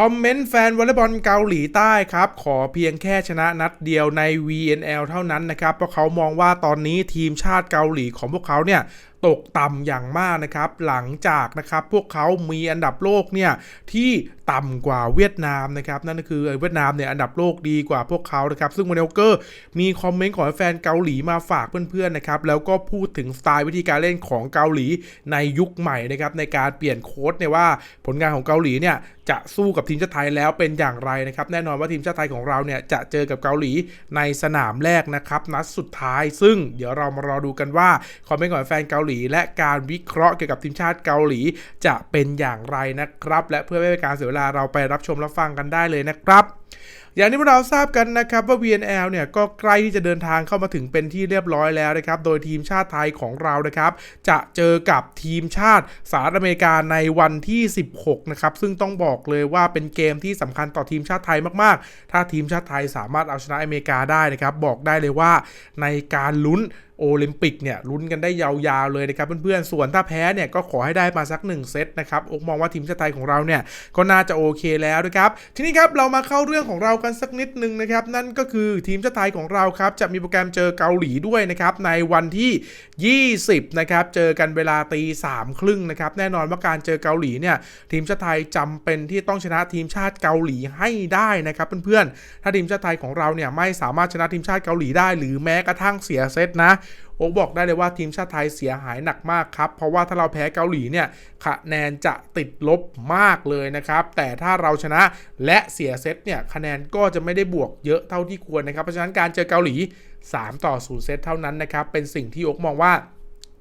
คอมเมนต์แฟนวอลเลย์บอลเกาหลีใต้ครับ ขอเพียงแค่ชนะนัดเดียวใน VNL เท่านั้นนะครับ เพราะเขามองว่าตอนนี้ทีมชาติเกาหลีของพวกเขาเนี่ยตกต่ำอย่างมากนะครับ หลังจากนะครับพวกเขามีอันดับโลกเนี่ยที่ต่ำกว่าเวียดนามนะครับ นั่นก็คือเวียดนามเนี่ยอันดับโลกดีกว่าพวกเขานะครับ ซึ่งโมเดลเกอร์มีคอมเมนต์ของแฟนเกาหลีมาฝากเพื่อนๆนะครับ แล้วก็พูดถึงสไตล์วิธีการเล่นของเกาหลีในยุคใหม่นะครับ ในการเปลี่ยนโค้ดเนี่ยว่าผลงานของเกาหลีเนี่ยจะสู้กับทีมชาติไทยแล้วเป็นอย่างไรนะครับ แน่นอนว่าทีมชาติไทยของเราเนี่ยจะเจอกับเกาหลีในสนามแรกนะครับนัดสุดท้าย ซึ่งเดี๋ยวเรามารอดูกันว่าคอมเมนต์ของแฟนเกาหลีและการวิเคราะห์เกี่ยวกับทีมชาติเกาหลีจะเป็นอย่างไรนะครับ และเพื่อไม่ให้การเสียเวลาเราไปรับชมรับฟังกันได้เลยนะครับ อย่างที่พวกเราทราบกันนะครับว่า VNL เนี่ยก็ใกล้ที่จะเดินทางเข้ามาถึงเป็นที่เรียบร้อยแล้วนะครับโดยทีมชาติไทยของเรานะครับจะเจอกับทีมชาติสหรัฐอเมริกาในวันที่ 16นะครับซึ่งต้องบอกเลยว่าเป็นเกมที่สำคัญต่อทีมชาติไทยมากๆ ถ้าทีมชาติไทยสามารถเอาชนะอเมริกาได้นะครับบอกได้เลยว่าในการลุ้นโอลิมปิกเนี่ยลุ้นกันได้ยาวๆเลยนะครับเพื่อนๆ ส่วนถ้าแพ้เนี่ยก็ขอให้ได้มาสัก 1 เซตนะครับอกมองว่าทีมชาติไทยของเราเนี่ยก็น่าจะโอเคแล้วนะครับทีนี้ครับเรามาเข้าเรื่องของเรากันสักนิดนึงนะครับ นั่นก็คือทีมชาติไทยของเราครับ จะมีโปรแกรมเจอเกาหลีด้วยนะครับ ในวันที่ 20 นะครับ เจอกันเวลาตีสามครึ่งนะครับ แน่นอนว่าการเจอเกาหลีเนี่ยทีมชาติไทยจำเป็นที่ต้องชนะทีมชาติเกาหลีให้ได้นะครับเพื่อนๆถ้าทีมชาติไทยของเราเนี่ยไม่สามารถชนะทีมชาติเกาหลีได้ หรือแม้กระทั่งเสียเซตนะ โอ๊กบอกได้เลยว่าทีมชาติไทยเสียหายหนักมากครับ เพราะว่าถ้าเราแพ้เกาหลีเนี่ยคะแนนจะติดลบมากเลยนะครับ แต่ถ้าเราชนะและเสียเซตเนี่ยคะแนนก็จะไม่ได้บวกเยอะเท่าที่ควรนะครับ เพราะฉะนั้นการเจอเกาหลี 3 ต่อ0เซตเท่านั้นนะครับ เป็นสิ่งที่โอ๊กมองว่า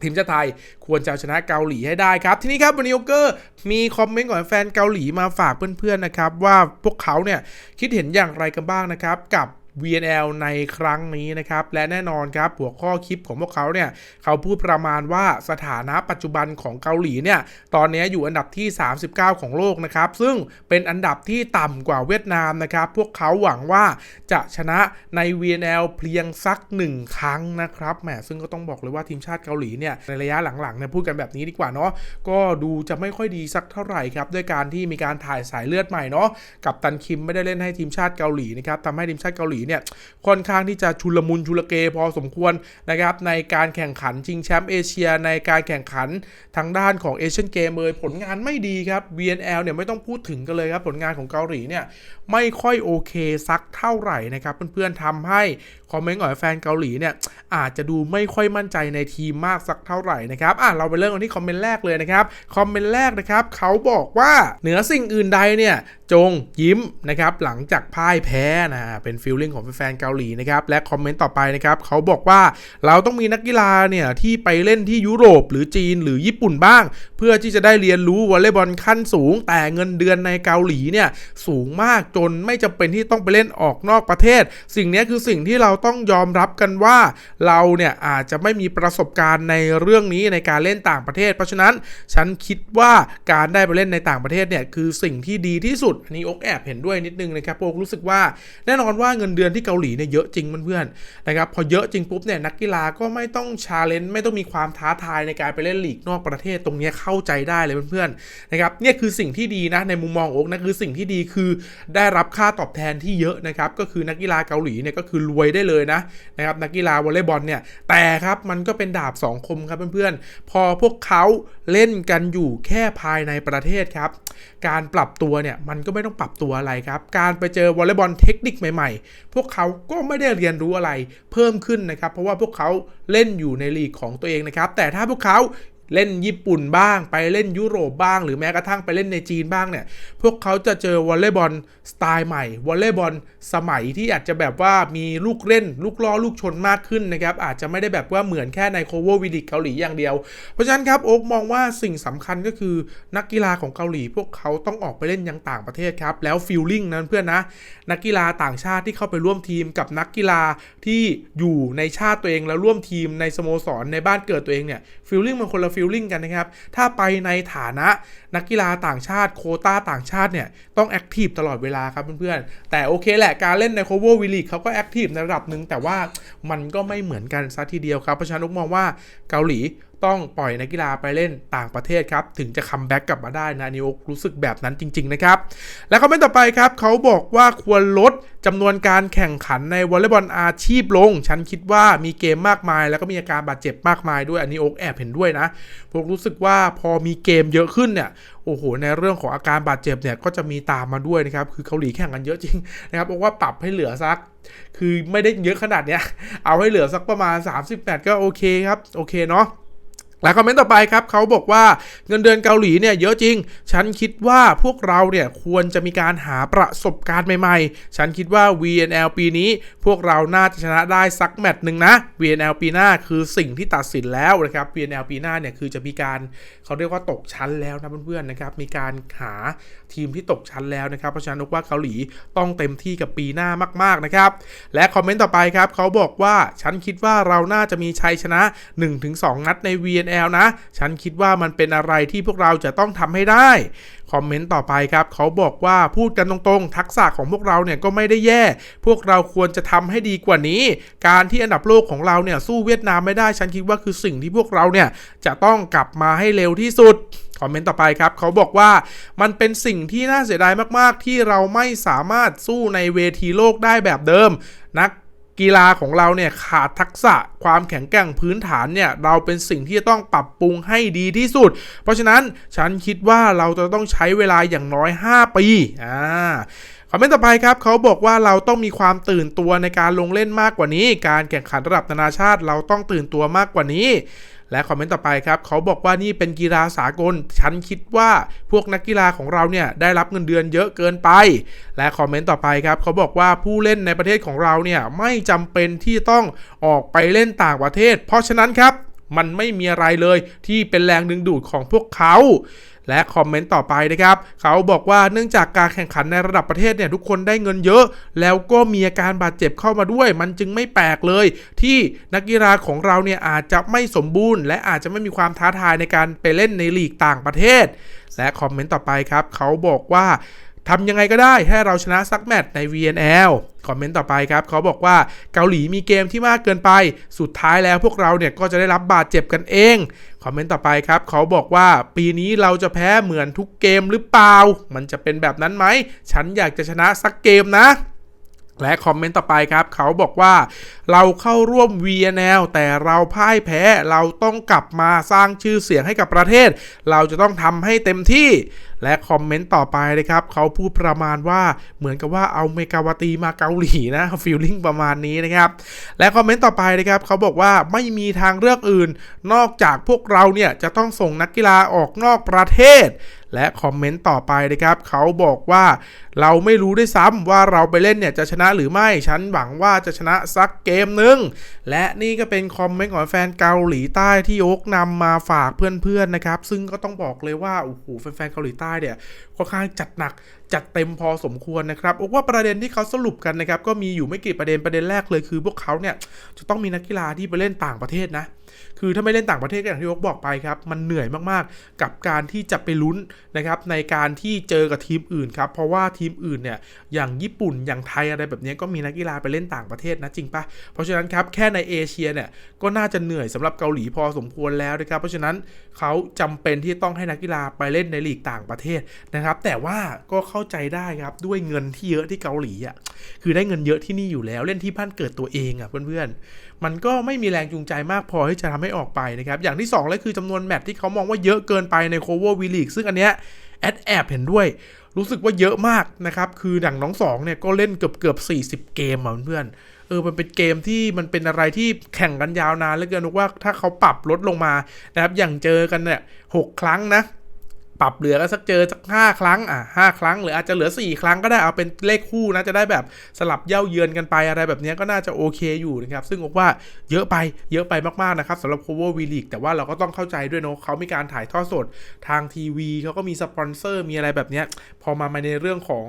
ทีมชาติไทยควรจะเอาชนะเกาหลีให้ได้ครับ ทีนี้ครับวันนี้โอเกอร์มีคอมเมนต์ของแฟนเกาหลีมาฝากเพื่อนๆนะครับ ว่าพวกเขาเนี่ยคิดเห็นอย่างไรกันบ้างนะครับกับ VNL ในครั้งนี้นะครับ และแน่นอนครับ หัวข้อคลิปของพวกเขาเนี่ย เขาพูดประมาณว่าสถานะปัจจุบันของเกาหลีเนี่ย ตอนนี้อยู่อันดับที่ 39 ของโลกนะครับ ซึ่งเป็นอันดับที่ต่ำกว่าเวียดนามนะครับ พวกเขาหวังว่าจะชนะใน VNL เพียงสักหนึ่งครั้งนะครับแหมซึ่งก็ต้องบอกเลยว่าทีมชาติเกาหลีเนี่ยในระยะหลังๆเนี่ยพูดกันแบบนี้ดีกว่าเนาะก็ดูจะไม่ค่อยดีสักเท่าไหร่ครับด้วยการที่มีการถ่ายสายเลือดใหม่เนาะกับตันคิมไม่ได้เล่นให้ทีมชาติเกาหลีนะครับทำให้ทีมชาติเกาหลีเนี่ยค่อนข้างที่จะชุลมุนชุลเกพอสมควรนะครับในการแข่งขันชิงแชมป์เอเชีย ในการแข่งขันทางด้านของเอเชียนเกมเลยผลงานไม่ดีครับ VNL เนี่ยไม่ต้องพูดถึงกันเลยครับผลงานของเกาหลีเนี่ยไม่ค่อยโอเคสักเท่าไหร่นะครับเพื่อนๆทำให้คอมเมนต์ของแฟนเกาหลีเนี่ยอาจจะดูไม่ค่อยมั่นใจในทีมมากสักเท่าไหร่นะครับอะเราไปเริ่มกันที่คอมเมนต์แรกเลยนะครับคอมเมนต์แรกนะครับเขาบอกว่าเหนือสิ่งอื่นใดเนี่ยจงยิ้มนะครับหลังจากพ่ายแพ้นะเป็นฟีลลิ่งของแฟนเกาหลีนะครับและคอมเมนต์ต่อไปนะครับเขาบอกว่าเราต้องมีนักกีฬาเนี่ยที่ไปเล่นที่ยุโรปหรือจีนหรือญี่ปุ่นบ้าง เพื่อที่จะได้เรียนรู้วอลเลย์บอลขั้นสูง แต่เงินเดือนในเกาหลีเนี่ยสูงมากจนไม่จำเป็นที่ต้องไปเล่นออกนอกประเทศ สิ่งนี้คือสิ่งที่เราต้องยอมรับกันว่า เราเนี่ยอาจจะไม่มีประสบการณ์ในเรื่องนี้ในการเล่นต่างประเทศ เพราะฉะนั้นฉันคิดว่าการได้ไปเล่นในต่างประเทศเนี่ยคือสิ่งที่ดีที่สุดอันนี้อกแอบเห็นด้วยนิดนึงนะครับโอกรู้สึกว่าแน่นอนว่าเงินเดือนที่เกาหลีเนี่ยเยอะจริงเพื่อนๆนะครับพอเยอะจริงปุ๊บเนี่ยนักกีฬาก็ไม่ต้องชาเลนจ์ไม่ต้องมีความท้าทายในการไปเล่นลีกนอกประเทศตรงนี้เข้าใจได้เลยเพื่อนๆนะครับเนี่ยคือสิ่งที่ดีนะในมุมมองโอกนะคือสิ่งที่ดีคือได้รับค่าตอบแทนที่เยอะนะครับก็คือนักกีฬาเกาหลีเนี่ยก็คือรวยได้เลยนะนะครับนักกีฬาวอลเลย์บอลเนี่ยแต่ครับมันก็เป็นดาบสองคมครับเพื่อนๆพอพวกเขาเล่นกันอยู่แค่ภายในประเทศครับ การปรับตัวเนี่ยมันก็ไม่ต้องปรับตัวอะไรครับ การไปเจอวอลเลย์บอลเทคนิคใหม่ๆ พวกเขาก็ไม่ได้เรียนรู้อะไรเพิ่มขึ้นนะครับ เพราะว่าพวกเขาเล่นอยู่ในลีกของตัวเองนะครับ แต่ถ้าพวกเขา เล่นญี่ปุ่นบ้าง ไปเล่นยุโรปบ้าง หรือแม้กระทั่งไปเล่นในจีนบ้างเนี่ย พวกเขาจะเจอวอลเลย์บอลสไตล์ใหม่วอลเลย์บอลสมัยที่อาจจะแบบว่ามีลูกเล่น ลูกล่อลูกชนมากขึ้นนะครับ อาจจะไม่ได้แบบว่าเหมือนแค่ในโคโววิลิกเกาหลีอย่างเดียว เพราะฉะนั้นครับโอ๊กมองว่าสิ่งสำคัญก็คือนักกีฬาของเกาหลี พวกเขาต้องออกไปเล่นยังต่างประเทศครับแล้วฟิลลิ่งนั้นเพื่อนนะนักกีฬาต่างชาติที่เข้าไปร่วมทีมกับนักกีฬาที่อยู่ในชาติตัวเองแล้วร่วมทีมในสโมสรในบ้านเกิดตัวเองเนี่ยฟิลลิ่งมันคนละฟิลลิ่งกันนะครับ ถ้าไปในฐานะนักกีฬาต่างชาติโคต้าต่างชาติเนี่ยต้องแอคทีฟตลอดเวลาครับเพื่อนๆ แต่โอเคแหละการเล่นในโคเวอร์วิลีเขาก็แอคทีฟในระดับหนึ่งแต่ว่ามันก็ไม่เหมือนกันซะทีเดียวครับเพราะฉะนั้นนุกมองว่าเกาหลี ต้องปล่อยนักกีฬาไปเล่นต่างประเทศครับ ถึงจะคัมแบ็กกลับมาได้นะนิโอกรู้สึกแบบนั้นจริง ๆ นะครับ และคอมเมนต์ต่อไปครับเขาบอกว่าควรลดจำนวนการแข่งขันในวอลเลย์บอลอาชีพลง ฉันคิดว่ามีเกมมากมาย แล้วก็มีอาการบาดเจ็บมากมายด้วยอันนี้โอ๊กแอบเห็นด้วยนะผมรู้สึกว่าพอมีเกมเยอะขึ้นเนี่ยโอ้โห ในเรื่องของอาการบาดเจ็บเนี่ยก็จะมีตามมาด้วยนะครับ คือเกาหลีแข่งกันเยอะจริงนะครับบอกว่าปรับให้เหลือสัก คือไม่ได้เยอะขนาดเนี้ย เอาให้เหลือสักประมาณ 38 ก็โอเคครับ โอเคเนาะ และคอมเมนต์ต่อไปครับเขาบอกว่าเงินเดือนเกาหลีเนี่ยเยอะจริง ฉันคิดว่าพวกเราเนี่ยควรจะมีการหาประสบการณ์ใหม่ๆ ฉันคิดว่า VNL ปีนี้ พวกเราน่าจะชนะได้สักแมตช์หนึ่งนะ VNL ปีหน้าคือสิ่งที่ตัดสินแล้วนะครับ VNL ปีหน้าเนี่ยคือจะมีการเขาเรียกว่าตกชั้นแล้วนะเพื่อนๆนะครับมีการหาทีมที่ตกชั้นแล้วนะครับเพราะฉะนั้นนกว่าเกาหลีต้องเต็มที่กับปีหน้ามากๆนะครับและคอมเมนต์ต่อไปครับเขาบอกว่าฉันคิดว่าเราน่าจะมีชัยชนะ 1-2 นัดใน VNL นะ ฉันคิดว่ามันเป็นอะไรที่พวกเราจะต้องทำให้ได้ คอมเมนต์ต่อไปครับ เขาบอกว่าพูดกันตรงๆ ทักษะของพวกเราเนี่ยก็ไม่ได้แย่ พวกเราควรจะทำให้ดีกว่านี้ การที่อันดับโลกของเราเนี่ยสู้เวียดนามไม่ได้ ฉันคิดว่าคือสิ่งที่พวกเราเนี่ยจะต้องกลับมาให้เร็วที่สุดคอมเมนต์ต่อไปครับ เขาบอกว่ามันเป็นสิ่งที่น่าเสียดายมาก ๆ ที่เราไม่สามารถสู้ในเวทีโลกได้แบบเดิม นัก กีฬาของเราเนี่ยขาดทักษะความแข็งแกร่งพื้นฐานเนี่ยเราเป็นสิ่งที่จะต้องปรับปรุงให้ดีที่สุด เพราะฉะนั้นฉันคิดว่าเราจะต้องใช้เวลาอย่างน้อย 5 ปีอ่าคอมเมนต์ต่อไปครับเขาบอกว่าเราต้องมีความตื่นตัวในการลงเล่นมากกว่านี้ การแข่งขันระดับนานาชาติ เราต้องตื่นตัวมากกว่านี้ และคอมเมนต์ต่อไปครับเขาบอกว่านี่เป็นกีฬาสากล ฉันคิดว่าพวกนักกีฬาของเราเนี่ยได้รับเงินเดือนเยอะเกินไป และคอมเมนต์ต่อไปครับเขาบอกว่าผู้เล่นในประเทศของเราเนี่ยไม่จำเป็นที่ต้องออกไปเล่นต่างประเทศ เพราะฉะนั้นครับมันไม่มีอะไรเลยที่เป็นแรงดึงดูดของพวกเขา และคอมเมนต์ต่อไปนะครับเขาบอกว่าเนื่องจากการแข่งขันในระดับประเทศเนี่ยทุกคนได้เงินเยอะ แล้วก็มีอาการบาดเจ็บเข้ามาด้วย มันจึงไม่แปลกเลย ที่นักกีฬาของเราเนี่ยอาจจะไม่สมบูรณ์ และอาจจะไม่มีความท้าทายในการไปเล่นในลีกต่างประเทศ และคอมเมนต์ต่อไปครับเขาบอกว่า ทำยังไงก็ได้ให้เราชนะสักแมตช์ใน VNL คอมเมนต์ต่อไปครับเขาบอกว่าเกาหลีมีเกมที่มากเกินไป สุดท้ายแล้วพวกเราเนี่ยก็จะได้รับบาดเจ็บกันเองคอมเมนต์ต่อไปครับเขาบอกว่าปีนี้เราจะแพ้เหมือนทุกเกมหรือเปล่า มันจะเป็นแบบนั้นไหมฉันอยากจะชนะสักเกมนะ และคอมเมนต์ต่อไปครับ เขาบอกว่าเราเข้าร่วม VNL แต่เราพ่ายแพ้เราต้องกลับมาสร้างชื่อเสียงให้กับประเทศ เราจะต้องทำให้เต็มที่ และคอมเมนต์ต่อไปนะครับ เขาพูดประมาณว่าเหมือนกับว่าเอาเมกาวตีมาเกาหลีนะฟีลลิ่งประมาณนี้นะครับ และคอมเมนต์ต่อไปนะครับ เขาบอกว่าไม่มีทางเลือกอื่น นอกจากพวกเราเนี่ยจะต้องส่งนักกีฬาออกนอกประเทศ และคอมเมนต์ต่อไปนะครับเขาบอกว่าเราไม่รู้ด้วยซ้ำว่าเราไปเล่นเนี่ยจะชนะหรือไม่ ฉันหวังว่าจะชนะสักเกมหนึ่งและนี่ก็เป็นคอมเมนต์ของแฟนเกาหลีใต้ที่โอ๊กนำมาฝากเพื่อนๆนะครับ ซึ่งก็ต้องบอกเลยว่าโอ้โหแฟนๆเกาหลีใต้เนี่ยค่อนข้างจัดหนักจัดเต็มพอสมควรนะครับโอ๊กว่าประเด็นที่เขาสรุปกันนะครับก็มีอยู่ไม่กี่ประเด็นประเด็นแรกเลยคือ พวกเขาเนี่ยจะต้องมีนักกีฬาที่ไปเล่นต่างประเทศนะ คือถ้าไม่เล่นต่างประเทศก็อย่างที่โอ๊กบอกไปครับมันเหนื่อยมากๆ กับการที่จะไปลุ้นนะครับในการที่เจอกับทีมอื่นครับเพราะว่าทีมอื่นเนี่ยอย่างญี่ปุ่นอย่างไทยอะไรแบบนี้ก็มีนักกีฬาไปเล่นต่างประเทศนะจริงปะเพราะฉะนั้นครับแค่ในเอเชียเนี่ยก็น่าจะเหนื่อยสำหรับเกาหลีพอสมควรแล้วนะครับเพราะฉะนั้นเขาจำเป็นที่ต้องให้นักกีฬาไปเล่นในลีกต่างประเทศนะครับแต่ว่าก็เข้าใจได้ครับด้วยเงินที่เยอะที่เกาหลีอะคือได้เงินเยอะที่นี่อยู่แล้วเล่นที่บ้านเกิดตัวเองอะเพื่อนๆมันก็ไม่มีแรงจูงใจมากพอที่จะทำให้ออกไปนะครับ อย่างที่2เลยคือจำนวนแมตช์ที่เขามองว่าเยอะเกินไปในโคเวอร์วีลีกซึ่งอันเนี้ยแอดแอบเห็นด้วยรู้สึกว่าเยอะมากนะครับ คือดังน้องสองเนี่ยก็เล่นเกือบเกือบ 40 เกมอะเพื่อนเออ มันเป็นเกมที่มันเป็นอะไรที่แข่งกันยาวนานเหลือเกินนึกว่าถ้าเขาปรับลดลงมานะครับ อย่างเจอกันเนี่ยหกครั้งนะ ปรับเหลือก็สักเจอสักห้าครั้งอะห้าครั้งหรืออาจจะเหลือ4ครั้งก็ได้เอาเป็นเลขคู่นะจะได้แบบสลับเย่าเยือนกันไปอะไรแบบนี้ก็น่าจะโอเคอยู่นะครับซึ่งบอกว่าเยอะไปเยอะไปมากๆนะครับสำหรับ Cover V League แต่ว่าเราก็ต้องเข้าใจด้วยเนาะเขามีการถ่ายทอดสดทางทีวีเขาก็มีสปอนเซอร์มีอะไรแบบนี้พอมาในเรื่องของ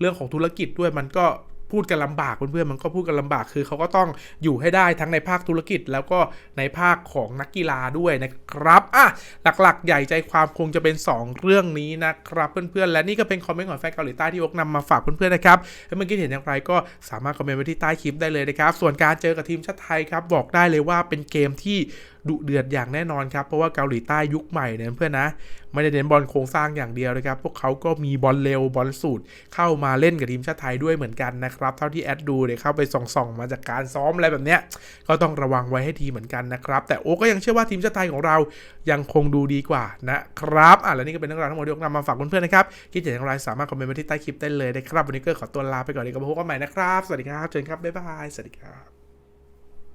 เรื่องของธุรกิจด้วยมันก็ พูดกันลำบากเพื่อนๆมันก็พูดกันลำบากคือเขาก็ต้องอยู่ให้ได้ทั้งในภาคธุรกิจ แล้วก็ในภาคของนักกีฬาด้วยนะครับอะหลักๆ ใหญ่ใจความคงจะเป็น 2 เรื่องนี้นะครับเพื่อนๆและนี่ก็เป็นคอมเมนต์ของแฟนเกาหลีใต้ที่ยกนำมาฝากเพื่อนๆนะครับถ้าเมื่อกี้เห็นอย่างไรก็สามารถคอมเมนต์ไว้ที่ใต้คลิปได้เลยนะครับส่วนการเจอกับทีมชาติไทยครับบอกได้เลยว่าเป็นเกมที่ ดุเดือดอย่างแน่นอนครับ เพราะว่าเกาหลีใต้ยุคใหม่เนี่ยเพื่อนนะ ไม่ได้เน้นบอลโครงสร้างอย่างเดียวนะครับ พวกเขาก็มีบอลเร็วบอลสูตรเข้ามาเล่นกับทีมชาติไทยด้วยเหมือนกันนะครับ เท่าที่แอดดูเนี่ยเข้าไปส่องๆมาจากการซ้อมอะไรแบบเนี้ยก็ต้องระวังไว้ให้ทีเหมือนกันนะครับ แต่โอ้ก็ยังเชื่อว่าทีมชาติไทยของเรายังคงดูดีกว่านะครับอะและนี่ก็เป็นเรื่องราวทั้งหมดที่ผมนำมาฝากเพื่อนๆนะครับคิดเห็นอย่างไรสามารถคอมเมนต์ไว้ที่ใต้คลิปได้เลยนะครับวันนี้ก็ขอตัวลาไปก่อนดีกว่าพบกันใหม่นะครับ สวัสดีครับเจอกันครับบ๊ายบายสวัสดีครับ